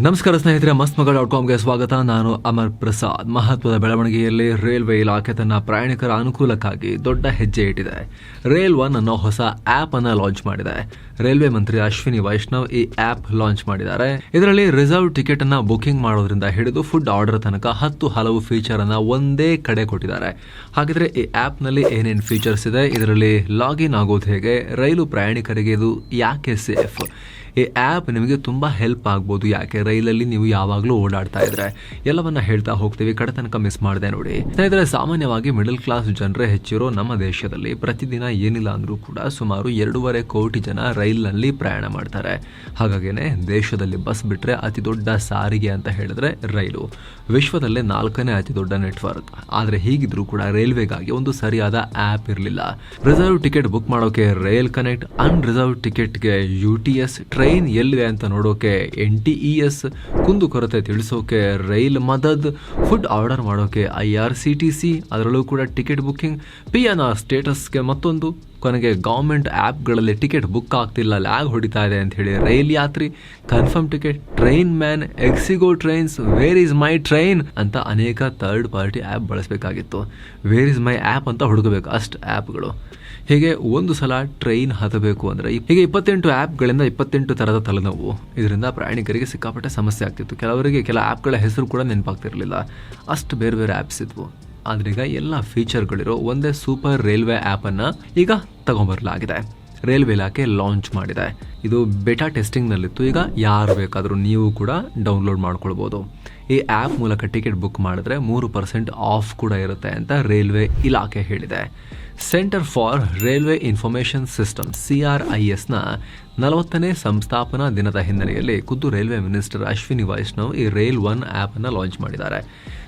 ನಮಸ್ಕಾರ ಸ್ನೇಹಿತರೆ ಮಸ್ತ್ ಮಗ ಡಾಟ್ ಕಾಮ್ಗೆ ಸ್ವಾಗತ. ನಾನು ಅಮರ್ ಪ್ರಸಾದ್. ಮಹತ್ವದ ಬೆಳವಣಿಗೆಯಲ್ಲಿ ರೈಲ್ವೆ ಇಲಾಖೆ ತನ್ನ ಪ್ರಯಾಣಿಕರ ಅನುಕೂಲಕ್ಕಾಗಿ ದೊಡ್ಡ ಹೆಜ್ಜೆ ಇಟ್ಟಿದೆ. ರೈಲ್ ಒನ್ ಅನ್ನೋ ಹೊಸ ಆ್ಯಪ್ ಅನ್ನು ಲಾಂಚ್ ಮಾಡಿದೆ. ರೈಲ್ವೆ ಮಂತ್ರಿ ಅಶ್ವಿನಿ ವೈಷ್ಣವ್ ಈ ಆಪ್ ಲಾಂಚ್ ಮಾಡಿದ್ದಾರೆ. ಇದರಲ್ಲಿ ರಿಸರ್ವ್ ಟಿಕೆಟ್ ಅನ್ನ ಬುಕಿಂಗ್ ಮಾಡೋದ್ರಿಂದ ಹಿಡಿದು ಫುಡ್ ಆರ್ಡರ್ ತನಕ ಹತ್ತು ಹಲವು ಫೀಚರ್ ಅನ್ನ ಒಂದೇ ಕಡೆ ಕೊಟ್ಟಿದ್ದಾರೆ. ಹಾಗಿದ್ರೆ ಈ ಆಪ್ನಲ್ಲಿ ಏನೇನು ಫೀಚರ್ಸ್ ಇದೆ? ಇದರಲ್ಲಿ ಲಾಗಿನ್ ಆಗೋದು ಹೇಗೆ? ರೈಲು ಪ್ರಯಾಣಿಕರಿಗೆ ಇದು ಯಾಕೆ ಸೇಫ್? ಈ ಆ್ಯಪ್ ನಿಮಗೆ ತುಂಬ ಹೆಲ್ಪ್ ಆಗ್ಬೋದು. ಯಾಕೆ? ರೈಲಲ್ಲಿ ನೀವು ಯಾವಾಗಲೂ ಓಡಾಡ್ತಾ ಇದ್ರೆ. ಎಲ್ಲವನ್ನ ಹೇಳ್ತಾ ಹೋಗ್ತೀವಿ. ಕಡೆ ತನಕ ಮಿಸ್ ಮಾಡಿದೆ ನೋಡಿ. ಸ್ನೇಹಿತರೆ, ಸಾಮಾನ್ಯವಾಗಿ ಮಿಡಲ್ ಕ್ಲಾಸ್ ಜನರೇ ಹೆಚ್ಚಿರೋ ನಮ್ಮ ದೇಶದಲ್ಲಿ ಪ್ರತಿದಿನ ಏನಿಲ್ಲ ಅಂದ್ರೂ ಕೂಡ ಸುಮಾರು ಎರಡೂವರೆ ಕೋಟಿ ಜನ ರೈಲ್ನಲ್ಲಿ ಪ್ರಯಾಣ ಮಾಡ್ತಾರೆ. ಹಾಗಾಗಿನೇ ದೇಶದಲ್ಲಿ ಬಸ್ ಬಿಟ್ಟರೆ ಅತಿ ದೊಡ್ಡ ಸಾರಿಗೆ ಅಂತ ಹೇಳಿದ್ರೆ ರೈಲು. ವಿಶ್ವದಲ್ಲೇ ನಾಲ್ಕನೇ ಅತಿ ದೊಡ್ಡ ನೆಟ್ವರ್ಕ್. ಆದರೆ ಹೀಗಿದ್ರೂ ಕೂಡ ರೈಲ್ವೆಗಾಗಿ ಒಂದು ಸರಿಯಾದ ಆ್ಯಪ್ ಇರಲಿಲ್ಲ. ರಿಸರ್ವ್ ಟಿಕೆಟ್ ಬುಕ್ ಮಾಡೋಕೆ ರೈಲ್ ಕನೆಕ್ಟ್, ಅನ್ರಿಸರ್ವ್ ಟಿಕೆಟ್ಗೆ ಯು ಟಿ ಎಸ್, ಟ್ರೈನ್ ಎಲ್ಲಿದೆ ಅಂತ ನೋಡೋಕೆ ಎನ್ ಟಿ ಇ ಎಸ್, ಕುಂದು ಕೊರತೆ ತಿಳಿಸೋಕೆ ರೈಲ್ ಮದದ್, ಫುಡ್ ಆರ್ಡರ್ ಮಾಡೋಕೆ I R C T C, ಅದರಲ್ಲೂ ಕೂಡ ticket booking P N R ಸ್ಟೇಟಸ್ಗೆ ಮತ್ತೊಂದು. ಕೊನೆಗೆ ಗೌರ್ಮೆಂಟ್ ಆ್ಯಪ್ಗಳಲ್ಲಿ ಟಿಕೆಟ್ ಬುಕ್ ಆಗ್ತಿಲ್ಲ ಲ್ಯಾಗ್ ಹೊಡಿತಾ ಇದೆ ಅಂತ ಹೇಳಿ rail Yatri confirm ticket Trainman Ixigo trains where is my train ಅಂತ ಅನೇಕ ಥರ್ಡ್ ಪಾರ್ಟಿ ಆ್ಯಪ್ ಬಳಸಬೇಕಾಗಿತ್ತು. ವೇರ್ ಇಸ್ ಮೈ ಆ್ಯಪ್ ಅಂತ ಹುಡುಕಬೇಕು ಅಷ್ಟು ಆ್ಯಪ್ಗಳು ಹೀಗೆ ಒಂದು ಸಲ ಟ್ರೈನ್ ಹತ್ತಬೇಕು ಅಂದರೆ ಹೀಗೆ ಇಪ್ಪತ್ತೆಂಟು ಆ್ಯಪ್ಗಳಿಂದ ಇಪ್ಪತ್ತೆಂಟು ಥರದ ತಲೆನೋವು. ಇದರಿಂದ ಪ್ರಯಾಣಿಕರಿಗೆ ಸಿಕ್ಕಾಪಟ್ಟೆ ಸಮಸ್ಯೆ ಆಗ್ತಿತ್ತು. ಕೆಲವರಿಗೆ ಕೆಲ ಆ್ಯಪ್ಗಳ ಹೆಸರು ಕೂಡ ನೆನಪಾಗ್ತಿರಲಿಲ್ಲ. ಅಷ್ಟು ಬೇರೆ ಬೇರೆ ಆ್ಯಪ್ಸ್ ಇದ್ವು. ಆದ್ರೀಗ ಎಲ್ಲ ಫೀಚರ್ಗಳಿರೋ ಒಂದೇ ಸೂಪರ್ ರೈಲ್ವೆ ಆ್ಯಪನ್ನು ಈಗ ತಗೊಂಬರಲಾಗಿದೆ. ರೈಲ್ವೆ ಇಲಾಖೆ ಲಾಂಚ್ ಮಾಡಿದೆ. ಇದು ಬೆಟಾ ಟೆಸ್ಟಿಂಗ್ನಲ್ಲಿತ್ತು ಈಗ ಯಾರು ಬೇಕಾದರೂ ನೀವು ಕೂಡ ಡೌನ್ಲೋಡ್ ಮಾಡ್ಕೊಳ್ಬೋದು. ಈ ಆ್ಯಪ್ ಮೂಲಕ ಟಿಕೆಟ್ ಬುಕ್ ಮಾಡಿದ್ರೆ ಮೂರು ಪರ್ಸೆಂಟ್ ಆಫ್ ಕೂಡ ಇರುತ್ತೆ ಅಂತ ರೈಲ್ವೆ ಇಲಾಖೆ ಹೇಳಿದೆ. Centre for railway information system C R I ಎಸ್ನ ನಲವತ್ತನೇ ಸಂಸ್ಥಾಪನಾ ದಿನದ ಹಿನ್ನೆಲೆಯಲ್ಲಿ ಖುದ್ದು ರೈಲ್ವೆ ಮಿನಿಸ್ಟರ್ ಅಶ್ವಿನಿ ವೈಷ್ಣವ್ ಈ ರೈಲ್ ಒನ್ ಆ್ಯಪನ್ನು ಲಾಂಚ್ ಮಾಡಿದ್ದಾರೆ.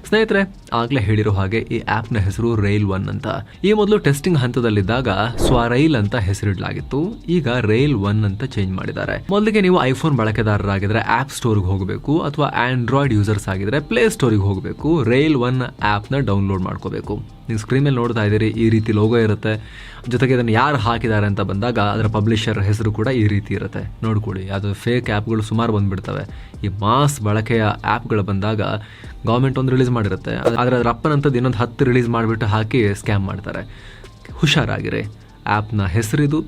ಸ್ನೇಹಿತರೆ, ಆಗಲೇ ಹೇಳಿರೋ ಹಾಗೆ ಈ ಆ್ಯಪ್ನ ಹೆಸರು ರೈಲ್ ಒನ್ ಅಂತ. ಈ ಮೊದಲು ಟೆಸ್ಟಿಂಗ್ ಹಂತದಲ್ಲಿದ್ದಾಗ ಸ್ವರೈಲ್ ಅಂತ ಹೆಸರಿಡಲಾಗಿತ್ತು. ಈಗ ರೈಲ್ ಒನ್ ಅಂತ ಚೇಂಜ್ ಮಾಡಿದ್ದಾರೆ. ಮೊದಲಿಗೆ ನೀವು ಐಫೋನ್ ಬಳಕೆದಾರರಾಗಿದ್ರೆ ಆಪ್ ಸ್ಟೋರ್ಗೆ ಹೋಗಬೇಕು, ಅಥವಾ ಆಂಡ್ರಾಯ್ಡ್ ಯೂಸರ್ಸ್ ಆಗಿದ್ರೆ ಪ್ಲೇ ಸ್ಟೋರಿಗೆ ಹೋಗಬೇಕು ರೈಲ್ ಒನ್ ಆ್ಯಪ್ನ ಡೌನ್ಲೋಡ್ ಮಾಡ್ಕೋಬೇಕು. ನೀವು ಸ್ಕ್ರೀನ್ ಮೇಲೆ ನೋಡ್ತಾ ಇದ್ದೀರಿ, ಈ ರೀತಿ ಲೋಗೋ ಇರುತ್ತೆ. ಜೊತೆಗೆ ಇದನ್ನು ಯಾರು ಹಾಕಿದ್ದಾರೆ ಅಂತ ಬಂದಾಗ ಅದರ ಪಬ್ಲಿಷರ್ ಹೆಸರು ಕೂಡ ಈ ರೀತಿ ಇರುತ್ತೆ. ನೋಡ್ಕೊಳ್ಳಿ, ಅದು ಫೇಕ್ ಆ್ಯಪ್ಗಳು ಸುಮಾರು ಬಂದ್ಬಿಡ್ತವೆ. ಈ ಮಾಸ್ ಬಳಕೆಯ ಆ್ಯಪ್ಗಳು ಬಂದಾಗ ಗೌರ್ಮೆಂಟ್ ಒಂದು ಮಾಡಿರುತ್ತೆ. ಆದರೆ ಅದರ ಅಪ್ಪನಂಥದ್ದು ಇನ್ನೊಂದು ಹತ್ತು ರಿಲೀಸ್ ಮಾಡಿಬಿಟ್ಟು ಹಾಕಿ ಸ್ಕ್ಯಾಮ್ ಮಾಡ್ತಾರೆ. ಹುಷಾರಾಗಿರಿ. ಆ್ಯಪ್ನ ಹೆಸರಿದು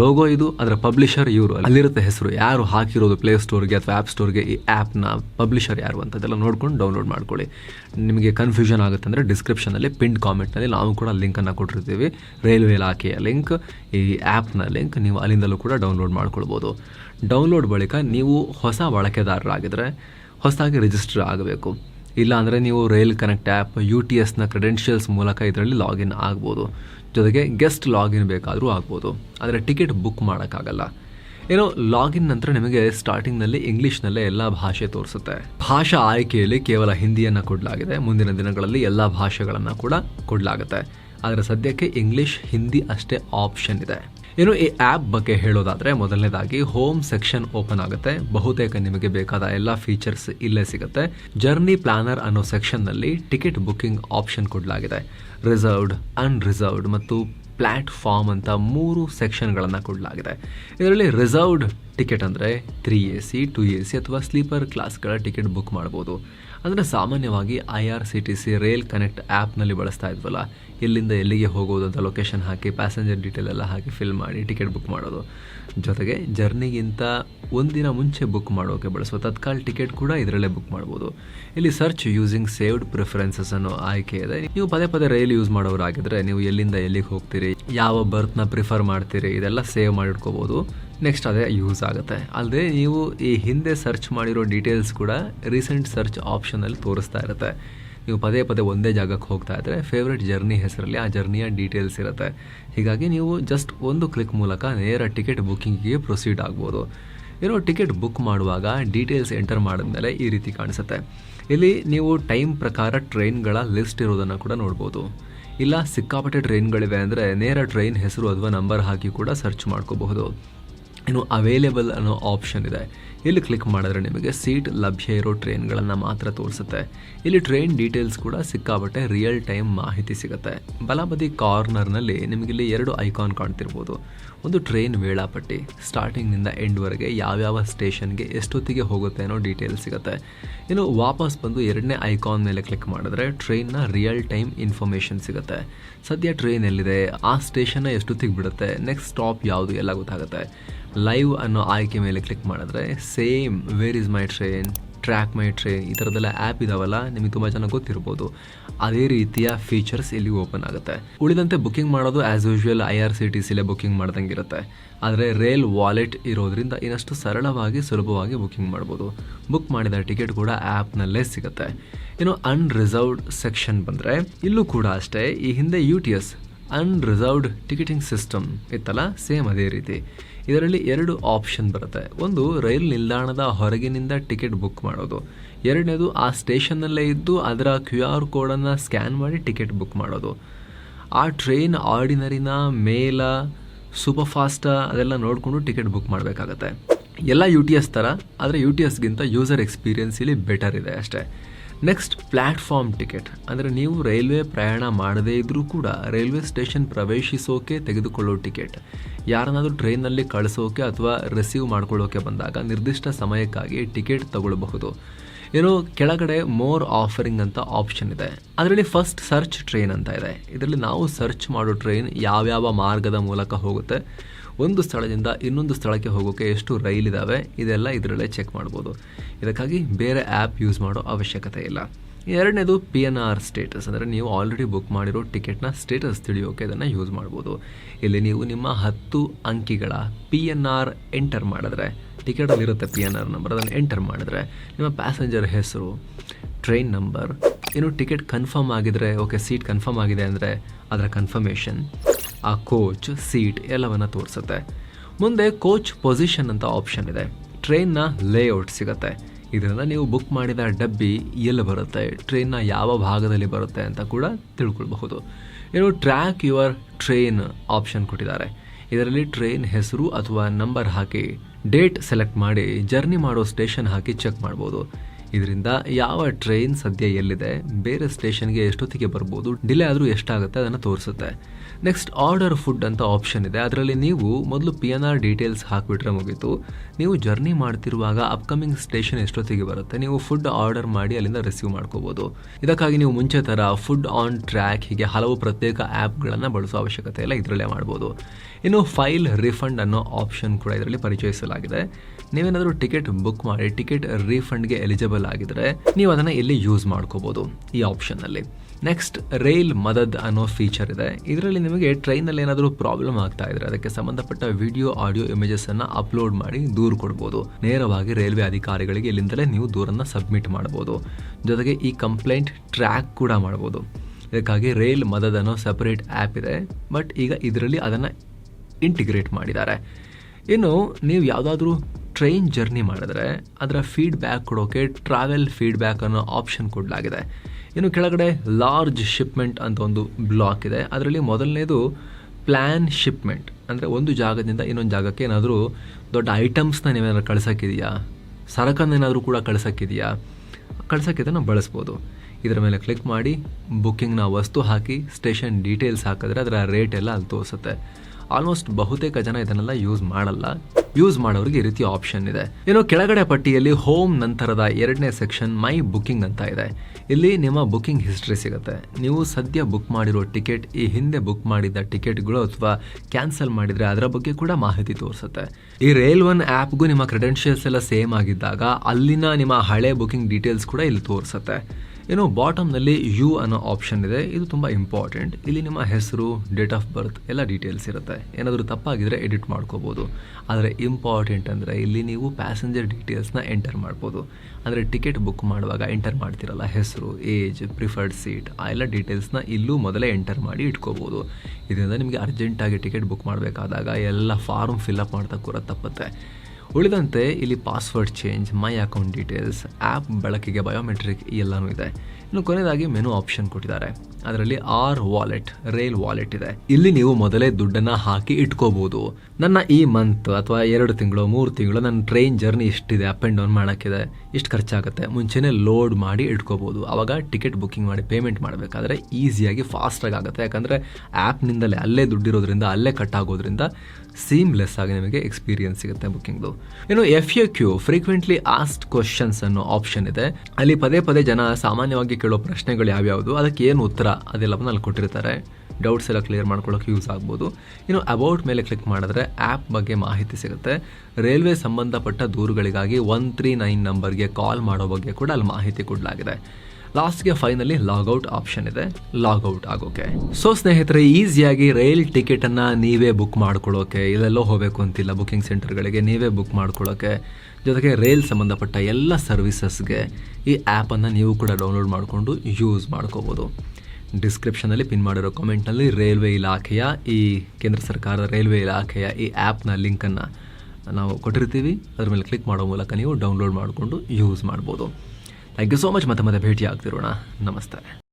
ಲೋಗೋ ಇದು, ಅದರ ಪಬ್ಲಿಷರ್ ಇವರು. ಅಲ್ಲಿರುತ್ತೆ ಹೆಸರು. ಯಾರು ಹಾಕಿರೋದು ಪ್ಲೇ ಸ್ಟೋರ್ಗೆ ಅಥವಾ ಆ್ಯಪ್ ಸ್ಟೋರ್ಗೆ ಈ ಆ್ಯಪ್ನ ಪಬ್ಲಿಷರ್ ಯಾರು ಅಂತದೆಲ್ಲ ನೋಡ್ಕೊಂಡು ಡೌನ್ಲೋಡ್ ಮಾಡ್ಕೊಳ್ಳಿ. ನಿಮಗೆ ಕನ್ಫ್ಯೂಷನ್ ಆಗುತ್ತೆ ಅಂದರೆ ಡಿಸ್ಕ್ರಿಪ್ಷನಲ್ಲಿ ಪಿಂಡ್ ಕಾಮೆಂಟ್ನಲ್ಲಿ ನಾವು ಕೂಡ ಲಿಂಕನ್ನು ಕೊಟ್ಟಿರ್ತೀವಿ. ರೈಲ್ವೆ ಇಲಾಖೆಯ ಲಿಂಕ್ ಈ ಆ್ಯಪ್ನ ಲಿಂಕ್ ನೀವು ಅಲ್ಲಿಂದಲೂ ಕೂಡ ಡೌನ್ಲೋಡ್ ಮಾಡ್ಕೊಳ್ಬೋದು. ಡೌನ್ಲೋಡ್ ಬಳಿಕ ನೀವು ಹೊಸ ಬಳಕೆದಾರರಾಗಿದ್ದರೆ ಹೊಸದಾಗಿ ರಿಜಿಸ್ಟರ್ ಆಗಬೇಕು. ಇಲ್ಲ ಅಂದರೆ ನೀವು rail connect app U T ಎಸ್ನ ಕ್ರೆಡೆನ್ಷಿಯಲ್ಸ್ ಮೂಲಕ ಇದರಲ್ಲಿ ಲಾಗಿನ್ ಆಗ್ಬೋದು. ಜೊತೆಗೆ ಗೆಸ್ಟ್ ಲಾಗಿನ್ ಬೇಕಾದರೂ ಆಗ್ಬೋದು. ಆದರೆ ಟಿಕೆಟ್ ಬುಕ್ ಮಾಡೋಕ್ಕಾಗಲ್ಲ. ಏನೋ ಲಾಗಿನ್ ನಂತರ ನಿಮಗೆ ಸ್ಟಾರ್ಟಿಂಗ್ನಲ್ಲಿ ಇಂಗ್ಲೀಷ್ನಲ್ಲೇ ಎಲ್ಲ ಭಾಷೆ ತೋರಿಸುತ್ತೆ. ಭಾಷಾ ಆಯ್ಕೆಯಲ್ಲಿ ಕೇವಲ ಹಿಂದಿಯನ್ನು ಕೊಡಲಾಗಿದೆ. ಮುಂದಿನ ದಿನಗಳಲ್ಲಿ ಎಲ್ಲ ಭಾಷೆಗಳನ್ನು ಕೂಡ ಕೊಡಲಾಗುತ್ತೆ. ಆದರೆ ಸದ್ಯಕ್ಕೆ ಇಂಗ್ಲೀಷ್ ಹಿಂದಿ ಅಷ್ಟೇ ಆಪ್ಷನ್ ಇದೆ. ಇನ್ನು ಈ ಆ್ಯಪ್ ಬಗ್ಗೆ ಹೇಳೋದಾದರೆ ಮೊದಲನೇದಾಗಿ ಹೋಮ್ ಸೆಕ್ಷನ್ ಓಪನ್ ಆಗುತ್ತೆ. ಬಹುತೇಕ ನಿಮಗೆ ಬೇಕಾದ ಎಲ್ಲ ಫೀಚರ್ಸ್ ಇಲ್ಲೇ ಸಿಗುತ್ತೆ. ಜರ್ನಿ ಪ್ಲಾನರ್ ಅನ್ನೋ ಸೆಕ್ಷನ್ನಲ್ಲಿ ಟಿಕೆಟ್ ಬುಕ್ಕಿಂಗ್ ಆಪ್ಷನ್ ಕೊಡಲಾಗಿದೆ. ರಿಸರ್ವ್ಡ್ ಅನ್ರಿಸರ್ವ್ಡ್ ಮತ್ತು ಪ್ಲ್ಯಾಟ್ಫಾರ್ಮ್ ಅಂತ ಮೂರು ಸೆಕ್ಷನ್ಗಳನ್ನು ಕೊಡಲಾಗಿದೆ. ಇದರಲ್ಲಿ ರಿಸರ್ವ್ಡ್ ಟಿಕೆಟ್ ಅಂದರೆ three A C two A C ಅಥವಾ ಸ್ಲೀಪರ್ ಕ್ಲಾಸ್ಗಳ ಟಿಕೆಟ್ ಬುಕ್ ಮಾಡ್ಬೋದು. ಅಂದರೆ ಸಾಮಾನ್ಯವಾಗಿ I R C T C rail connect ಆ್ಯಪ್ನಲ್ಲಿ ಬಳಸ್ತಾ ಇದ್ವಲ್ಲ, ಎಲ್ಲಿಂದ ಎಲ್ಲಿಗೆ ಹೋಗೋದು ಅಂತ ಲೊಕೇಶನ್ ಹಾಕಿ ಪ್ಯಾಸೆಂಜರ್ ಡೀಟೇಲ್ ಎಲ್ಲ ಹಾಕಿ ಫಿಲ್ ಮಾಡಿ ಟಿಕೆಟ್ ಬುಕ್ ಮಾಡೋದು. ಜೊತೆಗೆ ಜರ್ನಿಗಿಂತ ಒಂದಿನ ಮುಂಚೆ ಬುಕ್ ಮಾಡೋಕೆ ಬಳಸುವ ತತ್ಕಾಲ ಟಿಕೆಟ್ ಕೂಡ ಇದರಲ್ಲೇ ಬುಕ್ ಮಾಡ್ಬೋದು. ಇಲ್ಲಿ ಸರ್ಚ್ ಯೂಸಿಂಗ್ ಸೇವ್ಡ್ ಪ್ರಿಫರೆನ್ಸಸ್ ಅನ್ನೋ ಆಯ್ಕೆ ಇದೆ. ನೀವು ಪದೇ ಪದೇ ರೈಲ್ ಯೂಸ್ ಮಾಡೋರಾಗಿದ್ದರೆ ನೀವು ಎಲ್ಲಿಂದ ಎಲ್ಲಿಗೆ ಹೋಗ್ತೀರಿ, ಯಾವ ಬರ್ತ್ನ ಪ್ರಿಫರ್ ಮಾಡ್ತೀರಿ, ಇದೆಲ್ಲ ಸೇವ್ ಮಾಡಿಟ್ಕೋಬೋದು. ನೆಕ್ಸ್ಟ್ ಅದೇ ಯೂಸ್ ಆಗುತ್ತೆ. ಅಲ್ಲದೆ ನೀವು ಈ ಹಿಂದೆ ಸರ್ಚ್ ಮಾಡಿರೋ ಡೀಟೇಲ್ಸ್ ಕೂಡ ರೀಸೆಂಟ್ ಸರ್ಚ್ ಆಪ್ಷನಲ್ಲಿ ತೋರಿಸ್ತಾ ಇರುತ್ತೆ. ನೀವು ಪದೇ ಪದೇ ಒಂದೇ ಜಾಗಕ್ಕೆ ಹೋಗ್ತಾ ಇದ್ದರೆ ಫೇವ್ರೆಟ್ ಜರ್ನಿ ಹೆಸರಲ್ಲಿ ಆ ಜರ್ನಿಯ ಡೀಟೇಲ್ಸ್ ಇರುತ್ತೆ. ಹೀಗಾಗಿ ನೀವು ಜಸ್ಟ್ ಒಂದು ಕ್ಲಿಕ್ ಮೂಲಕ ನೇರ ಟಿಕೆಟ್ ಬುಕ್ಕಿಂಗಿಗೆ ಪ್ರೊಸೀಡ್ ಆಗ್ಬೋದು. ಏನೋ ಟಿಕೆಟ್ ಬುಕ್ ಮಾಡುವಾಗ ಡೀಟೇಲ್ಸ್ ಎಂಟರ್ ಮಾಡಿದ್ಮೇಲೆ ಈ ರೀತಿ ಕಾಣಿಸುತ್ತೆ. ಇಲ್ಲಿ ನೀವು ಟೈಮ್ ಪ್ರಕಾರ ಟ್ರೈನ್ಗಳ ಲಿಸ್ಟ್ ಇರೋದನ್ನು ಕೂಡ ನೋಡ್ಬೋದು. ಇಲ್ಲ ಸಿಕ್ಕಾಪಟ್ಟೆ ಟ್ರೈನ್ಗಳಿವೆ ಅಂದರೆ ನೇರ ಟ್ರೈನ್ ಹೆಸರು ಅಥವಾ ನಂಬರ್ ಹಾಕಿ ಕೂಡ ಸರ್ಚ್ ಮಾಡ್ಕೋಬಹುದು. ಇನ್ನು ಅವೈಲೇಬಲ್ ಅನ್ನೋ ಆಪ್ಷನ್ ಇದೆ. ಇಲ್ಲಿ ಕ್ಲಿಕ್ ಮಾಡಿದ್ರೆ ನಿಮಗೆ ಸೀಟ್ ಲಭ್ಯ ಇರೋ ಟ್ರೈನ್ಗಳನ್ನು ಮಾತ್ರ ತೋರಿಸುತ್ತೆ. ಇಲ್ಲಿ ಟ್ರೈನ್ ಡೀಟೇಲ್ಸ್ ಕೂಡ ಸಿಕ್ಕಾಬಟ್ಟೆ ರಿಯಲ್ ಟೈಮ್ ಮಾಹಿತಿ ಸಿಗುತ್ತೆ. ಬಲಬದಿ ಕಾರ್ನರ್ನಲ್ಲಿ ನಿಮಗೆ ಇಲ್ಲಿ ಎರಡು ಐಕಾನ್ ಕಾಣ್ತಿರ್ಬೋದು. ಒಂದು ಟ್ರೈನ್ ವೇಳಾಪಟ್ಟಿ ಸ್ಟಾರ್ಟಿಂಗ್ನಿಂದ ಎಂಡ್ವರೆಗೆ ಯಾವ್ಯಾವ ಸ್ಟೇಷನ್ಗೆ ಎಷ್ಟೊತ್ತಿಗೆ ಹೋಗುತ್ತೆ ಅನ್ನೋ ಡೀಟೇಲ್ ಸಿಗುತ್ತೆ. ಇನ್ನು ವಾಪಸ್ ಬಂದು ಎರಡನೇ ಐಕಾನ್ ಮೇಲೆ ಕ್ಲಿಕ್ ಮಾಡಿದ್ರೆ ಟ್ರೈನ್ನ ರಿಯಲ್ ಟೈಮ್ ಇನ್ಫಾರ್ಮೇಷನ್ ಸಿಗುತ್ತೆ. ಸದ್ಯ ಟ್ರೈನ್ ಎಲ್ಲಿದೆ? ಆ ಸ್ಟೇಷನ್ನ ಎಷ್ಟೊತ್ತಿಗೆ ಬಿಡುತ್ತೆ? ನೆಕ್ಸ್ಟ್ ಸ್ಟಾಪ್ ಯಾವುದು ಎಲ್ಲ ಗೊತ್ತಾಗುತ್ತೆ. ಲೈವ್ ಅನ್ನೋ ಆಯ್ಕೆ ಮೇಲೆ ಕ್ಲಿಕ್ ಮಾಡಿದ್ರೆ same where is my train track my train ಈ ಥರದ್ದೆಲ್ಲ ಆ್ಯಪ್ ಇದಾವಲ್ಲ, ನಿಮಗೆ ತುಂಬ ಚೆನ್ನಾಗಿ ಗೊತ್ತಿರ್ಬೋದು. ಅದೇ ರೀತಿಯ ಫೀಚರ್ಸ್ ಇಲ್ಲಿ ಓಪನ್ ಆಗುತ್ತೆ. ಉಳಿದಂತೆ ಬುಕ್ಕಿಂಗ್ ಮಾಡೋದು as usual I R C T ಸಿಲೇ booking ಮಾಡ್ದಂಗೆ ಇರುತ್ತೆ ಆದರೆ ರೈಲ್ ವಾಲೆಟ್ ಇರೋದ್ರಿಂದ ಇನ್ನಷ್ಟು ಸರಳವಾಗಿ, ಸುಲಭವಾಗಿ ಬುಕ್ಕಿಂಗ್ ಮಾಡ್ಬೋದು. ಬುಕ್ ಮಾಡಿದ ಟಿಕೆಟ್ ಕೂಡ ಆ್ಯಪ್ನಲ್ಲೇ ಸಿಗುತ್ತೆ. ಇನ್ನು ಅನ್ರಿಸರ್ವ್ಡ್ ಸೆಕ್ಷನ್ ಬಂದರೆ, ಇಲ್ಲೂ ಕೂಡ ಅಷ್ಟೇ, ಈ ಹಿಂದೆ U T S unreserved ticketing system ಇತ್ತಲ್ಲ ಸೇಮ್ ಅದೇ ರೀತಿ. ಇದರಲ್ಲಿ ಎರಡು ಆಪ್ಷನ್ ಬರುತ್ತೆ. ಒಂದು ರೈಲ್ ನಿಲ್ದಾಣದ ಹೊರಗಿನಿಂದ ಟಿಕೆಟ್ ಬುಕ್ ಮಾಡೋದು. ಎರಡನೇದು ಆ ಸ್ಟೇಷನ್ನಲ್ಲೇ ಇದ್ದು ಅದರ ಕ್ಯೂ ಆರ್ ಕೋಡನ್ನು ಸ್ಕ್ಯಾನ್ ಮಾಡಿ ಟಿಕೆಟ್ ಬುಕ್ ಮಾಡೋದು. ಆ ಟ್ರೈನ್ ಆರ್ಡಿನರಿನ ಮೇಲ ಸೂಪರ್ ಫಾಸ್ಟ ಅದೆಲ್ಲ ನೋಡಿಕೊಂಡು ಟಿಕೆಟ್ ಬುಕ್ ಮಾಡಬೇಕಾಗತ್ತೆ. ಎಲ್ಲ ಯು ಟಿ ಎಸ್ ಥರ, ಆದರೆ ಯು ಟಿ ಎಸ್ಗಿಂತ ಯೂಸರ್ ಎಕ್ಸ್ಪೀರಿಯನ್ಸ್ ಇಲ್ಲಿ ಬೆಟರ್ ಇದೆ ಅಷ್ಟೇ. ನೆಕ್ಸ್ಟ್ ಪ್ಲ್ಯಾಟ್ಫಾರ್ಮ್ ಟಿಕೆಟ್ ಅಂದರೆ ನೀವು ರೈಲ್ವೆ ಪ್ರಯಾಣ ಮಾಡದೇ ಇದ್ದರೂ ಕೂಡ ರೈಲ್ವೆ ಸ್ಟೇಷನ್ ಪ್ರವೇಶಿಸೋಕೆ ತೆಗೆದುಕೊಳ್ಳೋ ಟಿಕೆಟ್ ಯಾರನ್ನಾದರೂ ಟ್ರೈನಲ್ಲಿ ಕಳಿಸೋಕೆ ಅಥವಾ ರಿಸೀವ್ ಮಾಡ್ಕೊಳ್ಳೋಕೆ ಬಂದಾಗ ನಿರ್ದಿಷ್ಟ ಸಮಯಕ್ಕಾಗಿ ಟಿಕೆಟ್ ತಗೊಳ್ಬಹುದು. ಏನೋ ಕೆಳಗಡೆ ಮೋರ್ ಆಫರಿಂಗ್ ಅಂತ ಆಪ್ಷನ್ ಇದೆ. ಅದರಲ್ಲಿ ಫಸ್ಟ್ ಸರ್ಚ್ ಟ್ರೈನ್ ಅಂತ ಇದೆ. ಇದರಲ್ಲಿ ನಾವು ಸರ್ಚ್ ಮಾಡೋ ಟ್ರೈನ್ ಯಾವ್ಯಾವ ಮಾರ್ಗದ ಮೂಲಕ ಹೋಗುತ್ತೆ? ಒಂದು ಸ್ಥಳದಿಂದ ಇನ್ನೊಂದು ಸ್ಥಳಕ್ಕೆ ಹೋಗೋಕೆ ಎಷ್ಟು ರೈಲ್ ಇದ್ದಾವೆ ಇದೆಲ್ಲ ಇದರಲ್ಲೇ ಚೆಕ್ ಮಾಡ್ಬೋದು. ಇದಕ್ಕಾಗಿ ಬೇರೆ ಆ್ಯಪ್ ಯೂಸ್ ಮಾಡೋ ಅವಶ್ಯಕತೆ ಇಲ್ಲ. ಎರಡನೇದು ಪಿ ಎನ್ ಆರ್ ಸ್ಟೇಟಸ್ ಅಂದರೆ ನೀವು ಆಲ್ರೆಡಿ ಬುಕ್ ಮಾಡಿರೋ ಟಿಕೆಟ್ನ ಸ್ಟೇಟಸ್ ತಿಳಿಯೋಕೆ ಇದನ್ನು ಯೂಸ್ ಮಾಡ್ಬೋದು. ಇಲ್ಲಿ ನೀವು ನಿಮ್ಮ ಹತ್ತು ಅಂಕಿಗಳ ಪಿ ಎನ್ ಆರ್ ಎಂಟರ್ ಮಾಡಿದ್ರೆ ಟಿಕೆಟಲ್ಲಿರುತ್ತೆ ಪಿ ಎನ್ ಆರ್ ನಂಬರ್ ಅದನ್ನು ಎಂಟರ್ ಮಾಡಿದ್ರೆ, ನಿಮ್ಮ ಪ್ಯಾಸೆಂಜರ್ ಹೆಸರು ಟ್ರೈನ್ ನಂಬರ್ ಇನ್ನು ಟಿಕೆಟ್ ಕನ್ಫರ್ಮ್ ಆಗಿದ್ರೆ ಓಕೆ ಸೀಟ್ ಕನ್ಫರ್ಮ್ ಆಗಿದೆ ಅಂದರೆ, ಅದರ ಕನ್ಫರ್ಮೇಷನ್ ಆ ಕೋಚ್ ಸೀಟ್ ಎಲ್ಲವನ್ನ ತೋರಿಸುತ್ತೆ. ಮುಂದೆ ಕೋಚ್ ಪೊಸಿಷನ್ ಅಂತ ಆಪ್ಷನ್ ಇದೆ. ಟ್ರೈನ್ನ ಲೇಔಟ್ ಸಿಗುತ್ತೆ. ಇದರಿಂದ ನೀವು ಬುಕ್ ಮಾಡಿದ ಡಬ್ಬಿ ಎಲ್ಲಿ ಬರುತ್ತೆ ಟ್ರೈನ್ನ ಯಾವ ಭಾಗದಲ್ಲಿ ಬರುತ್ತೆ ಅಂತ ಕೂಡ ತಿಳ್ಕೊಳ್ಬಹುದು. ಇನ್ನು ಟ್ರ್ಯಾಕ್ ಯುವರ್ ಟ್ರೈನ್ ಆಪ್ಷನ್ ಕೊಟ್ಟಿದ್ದಾರೆ. ಇದರಲ್ಲಿ ಟ್ರೈನ್ ಹೆಸರು ಅಥವಾ ನಂಬರ್ ಹಾಕಿ ಡೇಟ್ ಸೆಲೆಕ್ಟ್ ಮಾಡಿ ಜರ್ನಿ ಮಾಡೋ ಸ್ಟೇಷನ್ ಹಾಕಿ ಚೆಕ್ ಮಾಡ್ಬೋದು. ಇದರಿಂದ ಯಾವ ಟ್ರೈನ್ ಸದ್ಯ ಎಲ್ಲಿದೆ, ಬೇರೆ ಸ್ಟೇಷನ್ಗೆ ಎಷ್ಟೊತ್ತಿಗೆ ಬರ್ಬೋದು ಡಿಲೇ ಆದರೂ ಎಷ್ಟಾಗುತ್ತೆ ಅದನ್ನು ತೋರಿಸುತ್ತೆ. ನೆಕ್ಸ್ಟ್ ಆರ್ಡರ್ ಫುಡ್ ಅಂತ ಆಪ್ಷನ್ ಇದೆ. ಅದರಲ್ಲಿ ನೀವು ಮೊದಲು ಪಿ ಎನ್ ಆರ್ ಡೀಟೇಲ್ಸ್ ಹಾಕಿಬಿಟ್ರೆ ಮುಗೀತು. ನೀವು ಜರ್ನಿ ಮಾಡ್ತಿರುವಾಗ ಅಪ್ಕಮಿಂಗ್ ಸ್ಟೇಷನ್ ಎಷ್ಟೊತ್ತಿಗೆ ಬರುತ್ತೆ, ನೀವು ಫುಡ್ ಆರ್ಡರ್ ಮಾಡಿ ಅಲ್ಲಿಂದ ರಿಸೀವ್ ಮಾಡ್ಕೋಬೋದು. ಇದಕ್ಕಾಗಿ ನೀವು ಮುಂಚೆ ಥರ ಫುಡ್ ಆನ್ ಟ್ರ್ಯಾಕ್ ಹೀಗೆ ಹಲವು ಪ್ರತ್ಯೇಕ ಆ್ಯಪ್ಗಳನ್ನು ಬಳಸೋ ಅವಶ್ಯಕತೆ ಇಲ್ಲ, ಇದರಲ್ಲೇ ಮಾಡ್ಬೋದು. ಇನ್ನು ಫೈಲ್ ರಿಫಂಡ್ ಅನ್ನೋ ಆಪ್ಷನ್ ಕೂಡ ಇದರಲ್ಲಿ ಪರಿಚಯಿಸಲಾಗಿದೆ. ನೀವೇನಾದರೂ ಟಿಕೆಟ್ ಬುಕ್ ಮಾಡಿ ಟಿಕೆಟ್ ರೀಫಂಡ್ಗೆ ಎಲಿಜಿಬಲ್ ಆಗಿದ್ರೆ ನೀವು ಅದನ್ನು ಇಲ್ಲಿ ಯೂಸ್ ಮಾಡ್ಕೋಬೋದು ಈ ಆಪ್ಷನ್ನಲ್ಲಿ ನೆಕ್ಸ್ಟ್ ರೈಲ್ ಮದದ್ ಅನ್ನೋ ಫೀಚರ್ ಇದೆ. ಇದರಲ್ಲಿ ನಿಮಗೆ ಟ್ರೈನಲ್ಲಿ ಏನಾದರೂ ಪ್ರಾಬ್ಲಮ್ ಆಗ್ತಾ ಇದ್ರೆ ಅದಕ್ಕೆ ಸಂಬಂಧಪಟ್ಟ ವಿಡಿಯೋ ಆಡಿಯೋ ಇಮೇಜಸ್ ಅನ್ನ ಅಪ್ಲೋಡ್ ಮಾಡಿ ದೂರು ಕೊಡ್ಬೋದು. ನೇರವಾಗಿ ರೈಲ್ವೆ ಅಧಿಕಾರಿಗಳಿಗೆ ಇಲ್ಲಿಂದಲೇ ನೀವು ದೂರನ್ನು ಸಬ್ಮಿಟ್ ಮಾಡ್ಬೋದು. ಜೊತೆಗೆ ಈ ಕಂಪ್ಲೇಂಟ್ ಟ್ರ್ಯಾಕ್ ಕೂಡ ಮಾಡ್ಬೋದು. ಇದಕ್ಕಾಗಿ ರೈಲ್ ಮದದ್ ಅನ್ನೋ ಸಪರೇಟ್ ಆ್ಯಪ್ ಇದೆ. ಬಟ್ ಈಗ ಇದರಲ್ಲಿ ಅದನ್ನು ಇಂಟಿಗ್ರೇಟ್ ಮಾಡಿದ್ದಾರೆ. ಇನ್ನು ನೀವು ಯಾವುದಾದ್ರೂ ಟ್ರೈನ್ ಜರ್ನಿ ಮಾಡಿದ್ರೆ ಅದರ ಫೀಡ್ಬ್ಯಾಕ್ ಕೊಡೋಕೆ ಟ್ರಾವೆಲ್ ಫೀಡ್ಬ್ಯಾಕ್ ಅನ್ನೋ ಆಪ್ಷನ್ ಕೊಡಲಾಗಿದೆ. ಇನ್ನು ಕೆಳಗಡೆ ಲಾರ್ಜ್ ಶಿಪ್ಮೆಂಟ್ ಅಂತ ಒಂದು ಬ್ಲಾಕ್ ಇದೆ. ಅದರಲ್ಲಿ ಮೊದಲನೇದು ಪ್ಲ್ಯಾನ್ ಶಿಪ್ಮೆಂಟ್ ಅಂದರೆ ಒಂದು ಜಾಗದಿಂದ ಇನ್ನೊಂದು ಜಾಗಕ್ಕೆ ಏನಾದರೂ ದೊಡ್ಡ ಐಟಮ್ಸ್ನ ನೀವೇನಾದ್ರು ಕಳ್ಸೋಕ್ಕಿದೆಯಾ? ಸರಕನ್ನೇನಾದರೂ ಕೂಡ ಕಳ್ಸೋಕ್ಕಿದೆಯಾ? ಕಳ್ಸೋಕ್ಕಿದೆ ನಾವು ಬಳಸ್ಬೋದು. ಇದರ ಮೇಲೆ ಕ್ಲಿಕ್ ಮಾಡಿ ಬುಕ್ಕಿಂಗ್ನ ವಸ್ತು ಹಾಕಿ ಸ್ಟೇಷನ್ ಡೀಟೇಲ್ಸ್ ಹಾಕಿದ್ರೆ ಅದರ ರೇಟ್ ಎಲ್ಲ ಅಲ್ಲಿ ತೋರಿಸುತ್ತೆ. ಆಲ್ಮೋಸ್ಟ್ ಬಹುತೇಕ ಜನ ಇದನ್ನೆಲ್ಲ ಯೂಸ್ ಮಾಡಲ್ಲ. ಯೂಸ್ ಮಾಡೋರಿಗೆ ಈ ರೀತಿ ಆಪ್ಷನ್ ಇದೆ. ಇನ್ನು ಕೆಳಗಡೆ ಪಟ್ಟಿಯಲ್ಲಿ ಹೋಮ್ ನಂತರದ ಎರಡನೇ ಸೆಕ್ಷನ್ ಮೈ ಬುಕಿಂಗ್ ಅಂತ ಇದೆ. ಇಲ್ಲಿ ನಿಮ್ಮ ಬುಕಿಂಗ್ ಹಿಸ್ಟ್ರಿ ಸಿಗುತ್ತೆ. ನೀವು ಸದ್ಯ ಬುಕ್ ಮಾಡಿರೋ ಟಿಕೆಟ್ ಈ ಹಿಂದೆ ಬುಕ್ ಮಾಡಿದ ಟಿಕೆಟ್ಗಳು ಅಥವಾ ಕ್ಯಾನ್ಸಲ್ ಮಾಡಿದರೆ ಅದರ ಬಗ್ಗೆ ಕೂಡ ಮಾಹಿತಿ ತೋರಿಸುತ್ತೆ. ಈ ರೈಲ್ ಒನ್ ಆ್ಯಪ್ಗೂ ನಿಮ್ಮ ಕ್ರೆಡೆನ್ಷಿಯಲ್ಸ್ ಎಲ್ಲ ಸೇಮ್ ಆಗಿದ್ದಾಗ ಅಲ್ಲಿನ ನಿಮ್ಮ ಹಳೆ ಬುಕಿಂಗ್ ಡೀಟೇಲ್ಸ್ ಕೂಡ ಇಲ್ಲಿ ತೋರಿಸುತ್ತೆ. ಇನ್ನು ಬಾಟಮ್ನಲ್ಲಿ ಯು ಅನ್ನೋ ಆಪ್ಷನ್ ಇದೆ. ಇದು ತುಂಬ ಇಂಪಾರ್ಟೆಂಟ್ ಇಲ್ಲಿ ನಿಮ್ಮ ಹೆಸರು ಡೇಟ್ ಆಫ್ ಬರ್ತ್ ಎಲ್ಲ ಡೀಟೇಲ್ಸ್ ಇರುತ್ತೆ. ಏನಾದರೂ ತಪ್ಪಾಗಿದ್ದರೆ ಎಡಿಟ್ ಮಾಡ್ಕೋಬೋದು. ಆದರೆ ಇಂಪಾರ್ಟೆಂಟ್ ಅಂದರೆ ಇಲ್ಲಿ ನೀವು ಪ್ಯಾಸೆಂಜರ್ ಡೀಟೇಲ್ಸ್ನ ಎಂಟರ್ ಮಾಡ್ಬೋದು. ಅಂದರೆ ಟಿಕೆಟ್ ಬುಕ್ ಮಾಡುವಾಗ ಎಂಟರ್ ಮಾಡ್ತಿರಲ್ಲ, ಹೆಸರು ಏಜ್ ಪ್ರಿಫರ್ಡ್ ಸೀಟ್ ಆ ಎಲ್ಲ ಡೀಟೇಲ್ಸ್ನ ಇಲ್ಲೂ ಮೊದಲೇ ಎಂಟರ್ ಮಾಡಿ ಇಟ್ಕೋಬೋದು. ಇದರಿಂದ ನಿಮಗೆ ಅರ್ಜೆಂಟಾಗಿ ಟಿಕೆಟ್ ಬುಕ್ ಮಾಡಬೇಕಾದಾಗ ಎಲ್ಲ ಫಾರ್ಮ್ ಫಿಲ್ಅಪ್ ಮಾಡ್ತಾ ಕೂಡ ತಪ್ಪುತ್ತೆ ಉಳಿದಂತೆ ಇಲ್ಲಿ password change, my account details app ಬಳಕೆಗೆ ಬಯೋಮೆಟ್ರಿಕ್ ಎಲ್ಲನೂ ಇದೆ. ಇನ್ನು ಕೊನೆಯದಾಗಿ ಮೆನು ಆಪ್ಷನ್ ಕೊಟ್ಟಿದ್ದಾರೆ. ಅದರಲ್ಲಿ ಆರ್ ವಾಲೆಟ್, ರೈಲ್ ವಾಲೆಟ್ ಇದೆ. ಇಲ್ಲಿ ನೀವು ಮೊದಲೇ ದುಡ್ಡನ್ನು ಹಾಕಿ ಇಟ್ಕೋಬಹುದು ನನ್ನ ಈ ಮಂತ್ ಅಥವಾ ಎರಡು ತಿಂಗಳು, ಮೂರು ತಿಂಗಳು ನನ್ನ ಟ್ರೈನ್ ಜರ್ನಿ ಇಷ್ಟಿದೆ ಅಪ್ ಆ್ಯಂಡ್ ಡೌನ್ ಮಾಡೋಕ್ಕಿದೆ. ಇಷ್ಟು ಖರ್ಚಾಗುತ್ತೆ. ಮುಂಚೆನೇ ಲೋಡ್ ಮಾಡಿ ಇಟ್ಕೋಬಹುದು ಆವಾಗ ಟಿಕೆಟ್ ಬುಕ್ಕಿಂಗ್ ಮಾಡಿ ಪೇಮೆಂಟ್ ಮಾಡಬೇಕಾದ್ರೆ ಈಸಿಯಾಗಿ ಫಾಸ್ಟಾಗಿ ಆಗುತ್ತೆ. ಯಾಕಂದರೆ ಆ್ಯಪ್ನಿಂದಲೇ ಅಲ್ಲೇ ದುಡ್ಡಿರೋದ್ರಿಂದ, ಅಲ್ಲೇ ಕಟ್ ಆಗೋದ್ರಿಂದ ಸೀಮ್ಲೆಸ್ ಆಗಿ ನಿಮಗೆ ಎಕ್ಸ್ಪೀರಿಯನ್ಸ್ ಸಿಗುತ್ತೆ ಬುಕ್ಕಿಂಗ್ದು ಇನ್ನು F A Q frequently asked questions ಅನ್ನೋ ಆಪ್ಷನ್ ಇದೆ. ಅಲ್ಲಿ ಪದೇ ಪದೇ ಜನ ಸಾಮಾನ್ಯವಾಗಿ ಕೇಳೋ ಪ್ರಶ್ನೆಗಳು ಯಾವ್ಯಾವುದು, ಅದಕ್ಕೆ ಏನು ಉತ್ತರ ಅದೆಲ್ಲವನ್ನು ಅಲ್ಲಿ ಕೊಟ್ಟಿರ್ತಾರೆ. ಡೌಟ್ಸ್ ಎಲ್ಲ ಕ್ಲಿಯರ್ ಮಾಡ್ಕೊಳ್ಳೋಕೆ ಯೂಸ್ ಆಗ್ಬೋದು. ಇನ್ನು ಅಬೌಟ್ ಮೇಲೆ ಕ್ಲಿಕ್ ಮಾಡಿದ್ರೆ ಆ್ಯಪ್ ಬಗ್ಗೆ ಮಾಹಿತಿ ಸಿಗುತ್ತೆ. ರೈಲ್ವೆ ಸಂಬಂಧಪಟ್ಟ ದೂರುಗಳಿಗಾಗಿ ಒನ್ ತ್ರೀ ನೈನ್ ನಂಬರ್ಗೆ ಕಾಲ್ ಮಾಡೋ ಬಗ್ಗೆ ಕೂಡ ಅಲ್ಲಿ ಮಾಹಿತಿ ಕೊಡಲಾಗಿದೆ. ಲಾಸ್ಟ್ಗೆ ಫೈನಲಿ ಲಾಗೌಟ್ ಆಪ್ಷನ್ ಇದೆ. ಲಾಗೌಟ್ ಆಗೋಕೆ. ಸೊ ಸ್ನೇಹಿತರೆ ಈಸಿಯಾಗಿ ರೈಲ್ ಟಿಕೆಟನ್ನು ನೀವೇ ಬುಕ್ ಮಾಡ್ಕೊಳ್ಳೋಕೆ, ಇಲ್ಲೆಲ್ಲೋ ಹೋಗಬೇಕು ಅಂತಿಲ್ಲ ಬುಕಿಂಗ್ ಸೆಂಟರ್ಗಳಿಗೆ ನೀವೇ ಬುಕ್ ಮಾಡ್ಕೊಳ್ಳೋಕೆ. ಜೊತೆಗೆ ರೈಲ್ ಸಂಬಂಧಪಟ್ಟ ಎಲ್ಲ ಸರ್ವಿಸಸ್ಗೆ ಈ ಆ್ಯಪನ್ನು ನೀವು ಕೂಡ ಡೌನ್ಲೋಡ್ ಮಾಡಿಕೊಂಡು ಯೂಸ್ ಮಾಡ್ಕೋಬೋದು. ಡಿಸ್ಕ್ರಿಪ್ಷನಲ್ಲಿ ಪಿನ್ ಮಾಡಿರೋ ಕಾಮೆಂಟ್ನಲ್ಲಿ ರೈಲ್ವೆ ಇಲಾಖೆಯ ಈ ಕೇಂದ್ರ ಸರ್ಕಾರದ ರೈಲ್ವೆ ಇಲಾಖೆಯ ಈ ಆ್ಯಪ್ನ ಲಿಂಕನ್ನು ನಾವು ಕೊಟ್ಟಿರ್ತೀವಿ. ಅದ್ರ ಮೇಲೆ ಕ್ಲಿಕ್ ಮಾಡೋ ಮೂಲಕ ನೀವು ಡೌನ್ಲೋಡ್ ಮಾಡಿಕೊಂಡು ಯೂಸ್ ಮಾಡ್ಬೋದು. ಥ್ಯಾಂಕ್ ಯು ಸೋ ಮಚ್ ಮತ್ತೆ ಮತ್ತೆ ಭೇಟಿ ಆಗ್ತಿರೋಣ ನಮಸ್ತೆ